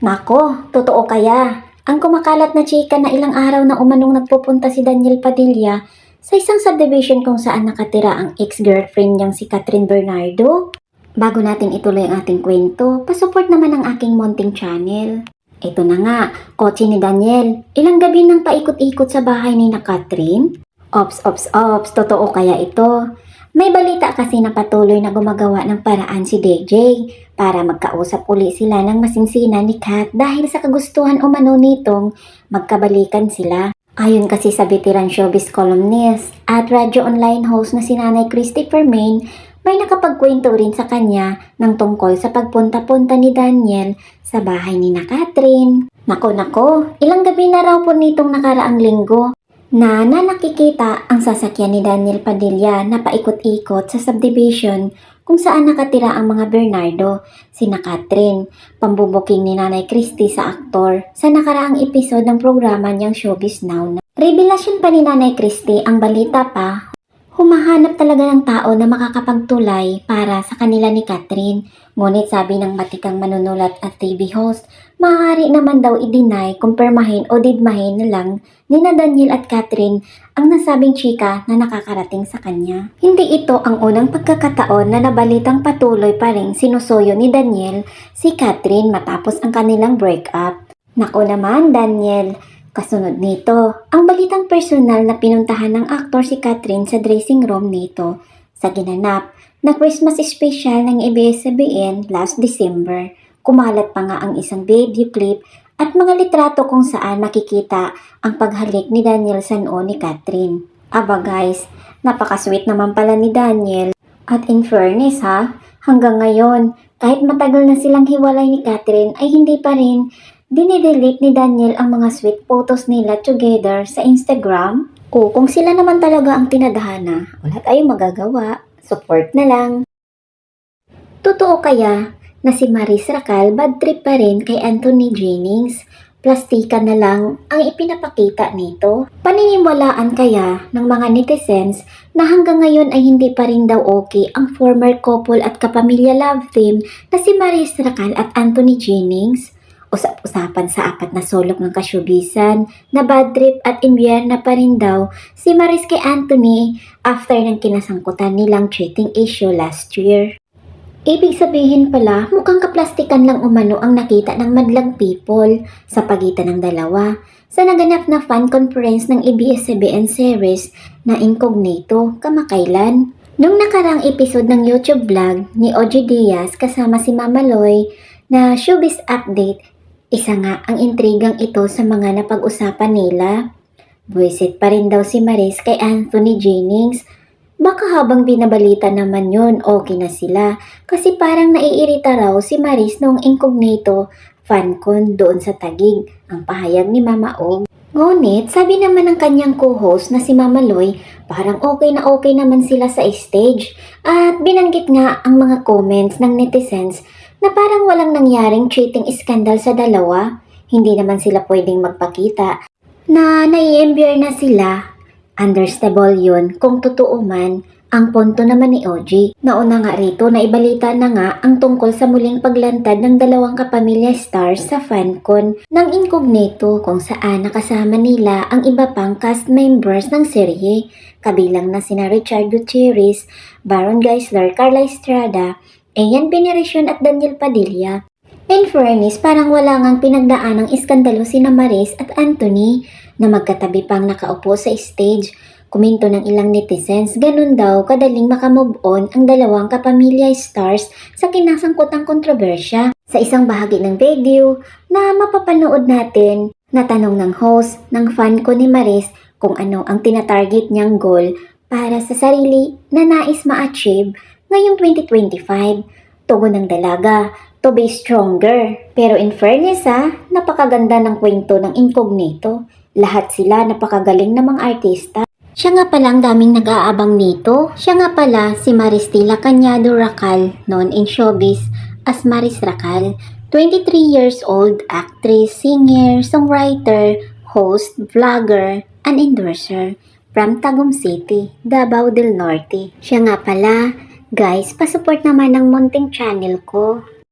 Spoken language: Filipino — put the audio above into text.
Nako, totoo kaya. Ang kumakalat na chika na ilang araw na umanong nagpupunta si Daniel Padilla sa isang subdivision kung saan nakatira ang ex-girlfriend niyang si Catherine Bernardo. Bago natin ituloy ang ating kwento, pasupport naman ang aking Monting channel. Ito na nga, kotse ni Daniel. Ilang gabi nang paikot-ikot sa bahay ni na Catherine. Ops, ops, ops, totoo kaya ito. May balita kasi na patuloy na gumagawa ng paraan si DJ para magkausap uli sila ng masinsina ni Kat dahil sa kagustuhan umano nitong magkabalikan sila. Ayon kasi sa veteran showbiz columnist at radyo online host na si Nanay Christopher Main, may nakapagkwento rin sa kanya ng tungkol sa pagpunta-punta ni Daniel sa bahay ni na Catherine. Nako nako, ilang gabi na raw po nitong nakaraang linggo na na nakikita ang sasakyan ni Daniel Padilla na paikot-ikot sa subdivision kung saan nakatira ang mga Bernardo, sina Catherine, pambubuking ni Nanay Christy sa aktor sa nakaraang episode ng programa niyang Showbiz Now. Revelasyon pa ni Nanay Christy ang balita pa, humahanap talaga ng tao na makakapagtulay para sa kanila ni Catherine. Ngunit sabi ng batikang manunulat at TV host, maaari naman daw i-deny, kumpirmahin o didmahin na lang ni na Daniel at Catherine ang nasabing chika na nakakarating sa kanya. Hindi ito ang unang pagkakataon na nabalitang patuloy pa rin sinusuyo ni Daniel si Catherine matapos ang kanilang breakup. Nako naman, Daniel. Kasunod nito, ang balitang personal na pinuntahan ng aktor si Catherine sa dressing room nito sa ginanap na Christmas special ng ABS-CBN last December. Kumalat pa nga ang isang video clip at mga litrato kung saan makikita ang paghalik ni Daniel sa noo ni Catherine. Aba guys, napakasweet naman pala ni Daniel. At in fairness ha, hanggang ngayon, kahit matagal na silang hiwalay ni Catherine ay hindi pa rin dinidelete ni Daniel ang mga sweet photos nila together sa Instagram. O kung sila naman talaga ang tinadhana, wala tayong magagawa. Support na lang. Totoo kaya na si Maris Racal bad trip pa rin kay Anthony Jennings? Plastika na lang ang ipinapakita nito? Paniniwalaan kaya ng mga netizens na hanggang ngayon ay hindi pa rin daw okay ang former couple at kapamilya love team na si Maris Racal at Anthony Jennings? Usap-usapan sa apat na sulok ng kasyubisan na bad trip at imbyer na pa rin daw si Maris kay Anthony after ng kinasangkutan nilang cheating issue last year. Ibig sabihin pala, mukhang kaplastikan lang umano ang nakita ng madlang people sa pagitan ng dalawa sa naganap na fan conference ng ABS-CBN series na Incognito kamakailan. Nung nakarang episode ng YouTube vlog ni Oji Diaz kasama si Mama Loy na showbiz update, isa nga ang intrigang ito sa mga napag-usapan nila. Buwisit pa rin daw si Maris kay Anthony Jennings Baka habang binabalita naman yun, okay na sila. Kasi parang naiirita raw si Maris noong incognito fancon doon sa tagig, ang pahayag ni Mama Og. Ngunit, sabi naman ng kanyang co-host na si Mama Loy, parang okay na okay naman sila sa stage. At binanggit nga ang mga comments ng netizens na parang walang nangyaring cheating scandal sa dalawa. Hindi naman sila pwedeng magpakita na naiembyer na sila Understandable yun kung totoo man ang punto naman ni Oji. Nauna nga rito na ibalita na nga ang tungkol sa muling paglantad ng dalawang kapamilya stars sa fancon ng Incognito kung saan nakasama nila ang iba pang cast members ng serye kabilang na sina Richard Gutierrez, Baron Geisler, Carla Estrada, Ayan Veneration at Daniel Padilla. In fairness, parang wala ngang pinagdaan ng iskandalo sina Maris at Anthony na magkatabi pang nakaupo sa stage. Kuminto ng ilang netizens, ganun daw kadaling makamove on ang dalawang kapamilya stars sa kinasangkutang kontrobersya. Sa isang bahagi ng video na mapapanood natin, natanong ng host ng fan ko ni Maris kung ano ang tinatarget niyang goal para sa sarili na nais ma-achieve ngayong 2025. Tugon ng dalaga, to be stronger. Pero in fairness ha, napakaganda ng kwento ng incognito. Lahat sila napakagaling na mga artista. Siya nga pala ang daming nag-aabang nito. Siya nga pala si Maristela Cañado Racal, known in showbiz as Maris Racal. 23 years old, actress, singer, songwriter, host, vlogger, and endorser from Tagum City, Davao del Norte. Siya nga pala, guys, pasupport naman ng munting channel ko.